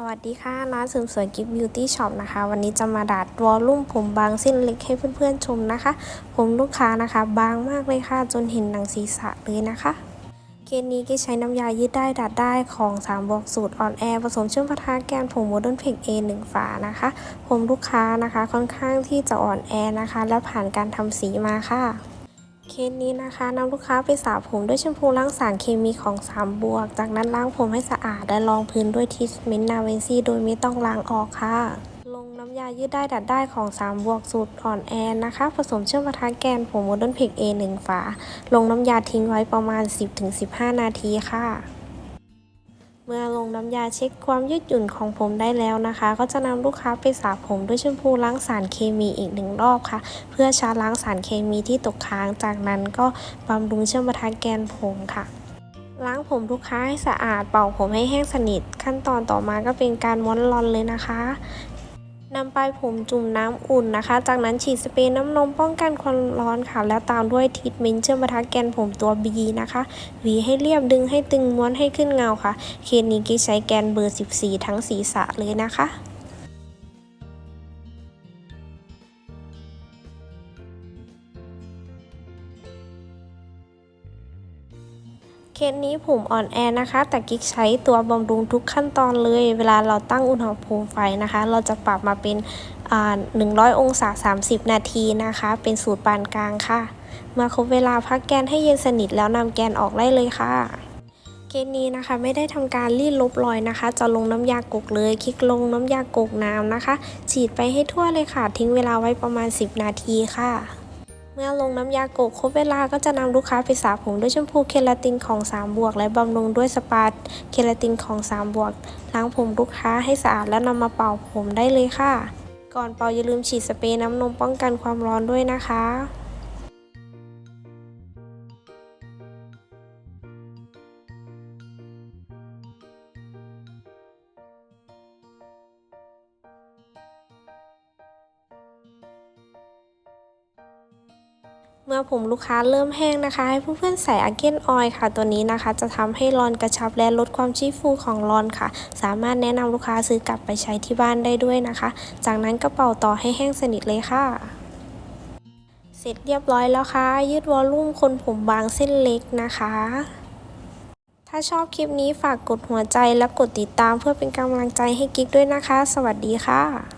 สวัสดีค่ะ ร้านเสริมสวยกิฟต์บิวตี้ช็อปนะคะ วันนี้จะมาดัดวอลลุ่มผมบางเส้นเล็กให้เพื่อนๆชมนะคะ ผมลูกค้านะคะ บางมากเลยค่ะ จนเห็นหนังศีรษะเลยนะคะเคสนี้ก็ใช้น้ำยายืดได้ดัดได้ของ3บวกสูตรอ่อนแอผสมเชื่อมพะทาแกนผมโมเดิร์นเพกเอหนึ่งฝานะคะ ผมลูกค้านะคะค่อนข้างที่จะอ่อนแอนะคะ และผ่านการทำสีมาค่ะ เคสนี้นะคะนำลูกค้าไปสระผมด้วยแชมพูล้างสารเคมีของ3บวก จากนั้นล้างผมให้สะอาด และรองพื้นด้วยทิสเมนต์นาเวนซี่โดยไม่ต้องล้างออกค่ะ ลงน้ำยายืดได้ดัดได้ของ3บวกสูตรอ่อนแอนะคะ ผสมเชื่อมประทะแกนผมโมเดิร์นเพกเอหนึ่งฝา ลงน้ำยาทิ้งไว้ประมาณ 10-15 นาทีค่ะ เมื่อลงน้ำยาเช็คความยืดหยุ่นของผมได้แล้วนะคะ ก็จะนำลูกค้าไปสระผมด้วยแชมพูล้างสารเคมีอีกหนึ่งรอบค่ะ เพื่อชาล้างสารเคมีที่ตกค้าง จากนั้นก็บำรุงเชื่อมประทะแกนผมค่ะ ล้างผมลูกค้าให้สะอาดเป่าผมให้แห้งสนิท ขั้นตอนต่อมาก็เป็นการม้วนรอนเลยนะคะ นำปลายผมจุ่มน้ำอุ่นนะคะ จากนั้นฉีดสเปรย์น้ำนมป้องกันความร้อนค่ะ แล้วตามด้วยทรีทเมนเชื่อมประทะแกนผมตัว B นะคะ หวีให้เรียบดึงให้ตึงม้วนให้ขึ้นเงาค่ะ เคสนี้กิ๊กใช้แกนเบอร์ 14 ทั้งศีรษะเลยนะคะ เคสนี้ผมอ่อนแอนะคะ แต่กิ๊กใช้ตัวบำรุงทุกขั้นตอนเลย เวลาเราตั้งอุณหภูมิไฟนะคะ เราจะปรับมาเป็น 100 องศา 30 นาทีนะคะ เป็นสูตรปานกลางค่ะ เมื่อครบเวลาพักแกนให้เย็นสนิทแล้วนำแกนออกได้เลยค่ะเคสนี้นะคะไม่ได้ทำการรีดลบรอยนะคะ จะลงน้ำยากกเลย คลิกลงน้ำยากกน้ำนะคะ ฉีดไปให้ทั่วเลยค่ะ ทิ้งเวลาไว้ประมาณ 10 นาทีค่ะ เมื่อลงน้ำยาโกกครบเวลาก็จะนำลูกค้าไปสระผมด้วยแชมพูเคลาตินของ 3 บวก และบำรุงด้วยสปาเคลาตินของ 3 บวกล้างผมลูกค้าให้สะอาดแล้วนำมาเป่าผมได้เลยค่ะ ก่อนเป่าอย่าลืมฉีดสเปรย์น้ำนมป้องกันความร้อนด้วยนะคะ เมื่อผมลูกค้าเริ่มแห้งนะคะ ให้เพื่อนๆใส่อาเกนออยค่ะ ตัวนี้นะคะ จะทำให้รอนกระชับและลดความชี้ฟูของรอนค่ะ สามารถแนะนำลูกค้าซื้อกลับไปใช้ที่บ้านได้ด้วยนะคะ จากนั้นก็เป่าต่อให้แห้งสนิทเลยค่ะ เสร็จเรียบร้อยแล้วค่ะ ยืดวอลลุ่มคนผมบางเส้นเล็กนะคะ ถ้าชอบคลิปนี้ฝากกดหัวใจและกดติดตามเพื่อเป็นกำลังใจให้กิ๊กด้วยนะคะ สวัสดีค่ะ